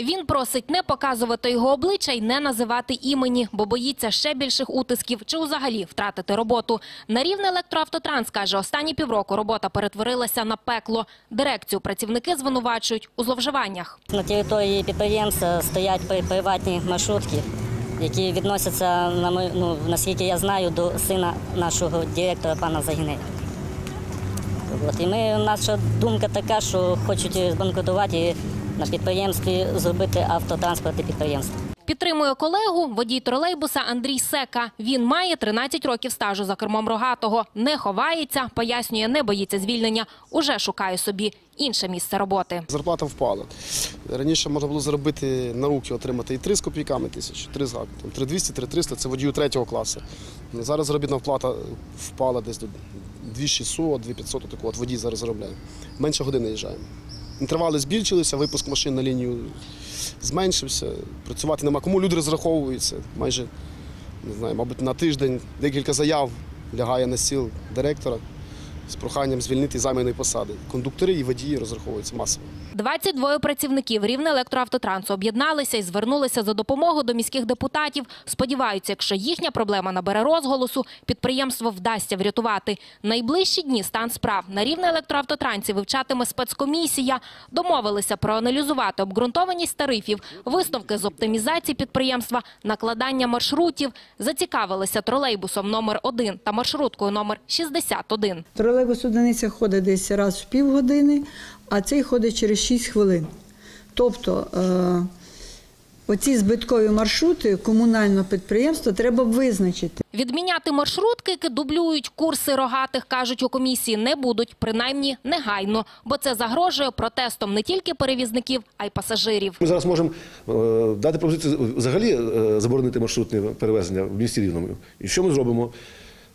Він просить не показувати його обличчя і не називати імені, бо боїться ще більших утисків чи взагалі втратити роботу. На рівне електроавтотранс каже, останні півроку робота перетворилася на пекло. Дирекцію працівники звинувачують у зловживаннях. На території підприємства стоять приватні маршрутки, які відносяться, на мою- ну, наскільки я знаю, до сина нашого директора пана Загінея. От, і ми, наша думка така, що хочуть збанкрутувати і на підприємстві зробити автотранспортне підприємство. Підтримує колегу водій тролейбуса Андрій Сека. Він має 13 років стажу за кермом рогатого. Не ховається, пояснює, не боїться звільнення. Уже шукає собі інше місце роботи. Зарплата впала. Раніше можна було заробити на руки, отримати і 3 з копійками тисяч, 3 з гаком. 3200, 3300 – це водію третього класу. Зараз заробітна плата впала десь до 2600, 2500, таку от водій зараз заробляє. Менше години їжджаємо. Інтервали збільшилися, випуск машин на лінію зменшився. Працювати нема кому люди розраховуються. Майже не знаю, мабуть, на тиждень декілька заяв лягає на стіл директора з проханням звільнити займаної посади. Кондуктори і водії розраховуються масово. 22 працівників рівне електроавтотрансу об'єдналися і звернулися за допомогою до міських депутатів. Сподіваються, якщо їхня проблема набере розголосу, підприємство вдасться врятувати. Найближчі дні стан справ на рівне електроавтотрансі вивчатиме спецкомісія. Домовилися проаналізувати обґрунтованість тарифів, виставки з оптимізації підприємства, накладання маршрутів. Зацікавилися тролейбусом номер 1 та маршруткою номер 61. Тролейбус одиниця ходить десь раз в півгодини, а цей ходить через 6 хвилин. Тобто е, оці збиткові маршрути комунального підприємства треба визначити. Відміняти маршрутки, які дублюють курси рогатих, кажуть у комісії, не будуть, принаймні негайно, бо це загрожує протестом не тільки перевізників, а й пасажирів. Ми зараз можемо е, дати пропозицію взагалі е, заборонити маршрутне перевезення в місті Рівному. І що ми зробимо?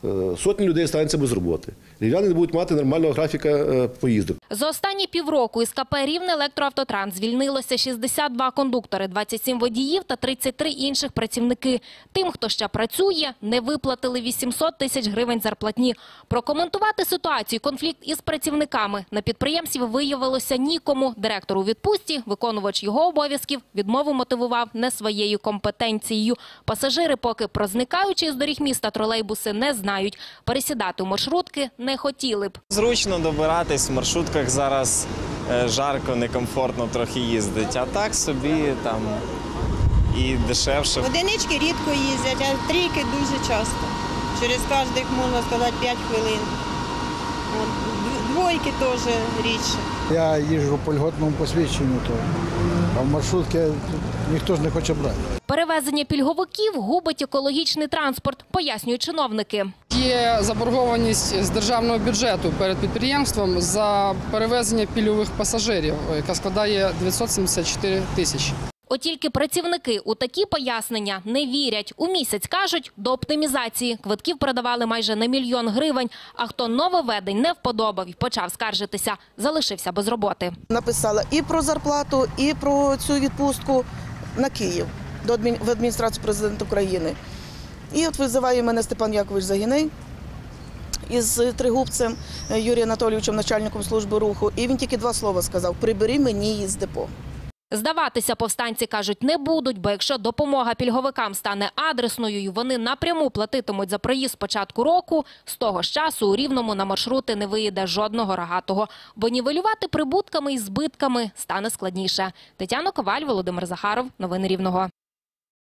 Е, Сотні людей стануться без роботи. Рівняни не будуть мати нормального графіка е, поїздок. За останні півроку із КП «Рівне електроавтотранс» звільнилося 62 кондуктори, 27 водіїв та 33 інших працівники. Тим, хто ще працює, не виплатили 800 тисяч гривень зарплатні. Прокоментувати ситуацію, конфлікт із працівниками на підприємстві виявилося нікому. Директор у відпустці, виконувач його обов'язків, відмову мотивував не своєю компетенцією. Пасажири поки про зникаючі з доріг міста тролейбуси не знають. Пересідати у маршрутки не хотіли б. Зручно добиратись в маршрутках зараз е, жарко, некомфортно трохи їздить. А так собі там і дешевше. Одинички рідко їздять, а трійки дуже часто. Через кожних, можна сказати, 5 хвилин. Двойки теж рідше. Я їжджу по льготному посвідченню, то а в маршрутки ніхто ж не хоче брати. Перевезення пільговиків губить екологічний транспорт, пояснюють чиновники. Є заборгованість з державного бюджету перед підприємством за перевезення пільових пасажирів, яка складає 974 тисячі. От тільки працівники у такі пояснення не вірять. У місяць кажуть, до оптимізації квитків продавали майже на мільйон гривень. А хто нововведень не вподобав і почав скаржитися, залишився без роботи. написала і про зарплату, і про цю відпустку на Київ до в адміністрацію президента України. І от визиває мене Степан Якович Загіней із Тригубцем Юрієм Анатолійовичем, начальником служби руху. І він тільки два слова сказав: прибери мені її з депо. Здаватися повстанці кажуть не будуть, бо якщо допомога пільговикам стане адресною, і вони напряму платитимуть за проїзд початку року, з того ж часу у Рівному на маршрути не виїде жодного рогатого, бо нівелювати прибутками і збитками стане складніше. Тетяна Коваль, Володимир Захаров. Новини Рівного.